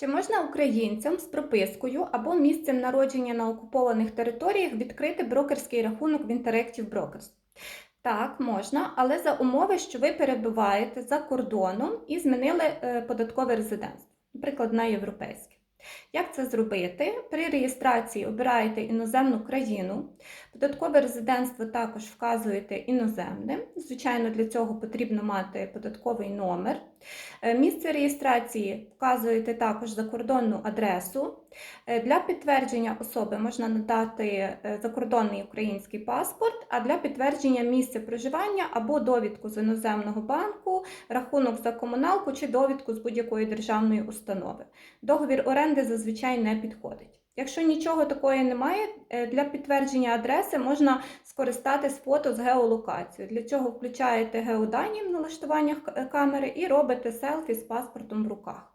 Чи можна українцям з пропискою або місцем народження на окупованих територіях відкрити брокерський рахунок в Interactive Brokers? Так, можна, але за умови, що ви перебуваєте за кордоном і змінили е, податкове резидентство, наприклад, на європейське. Як це зробити? При реєстрації обираєте іноземну країну, податкове резидентство також вказуєте іноземне. Звичайно, для цього потрібно мати податковий номер. Е, Місце реєстрації вказуєте також закордонну адресу. Е, Для підтвердження особи можна надати е, закордонний український паспорт, а для підтвердження місця проживання або довідку з іноземного банку, рахунок за комуналку чи довідку з будь-якої державної установи. Договір оренди зазвичай не підходить. Якщо нічого такої немає, е, для підтвердження адреси можна скористатись фото з геолокацією. Для цього включаєте геодані в налаштуваннях камери і робите селфі з паспортом в руках.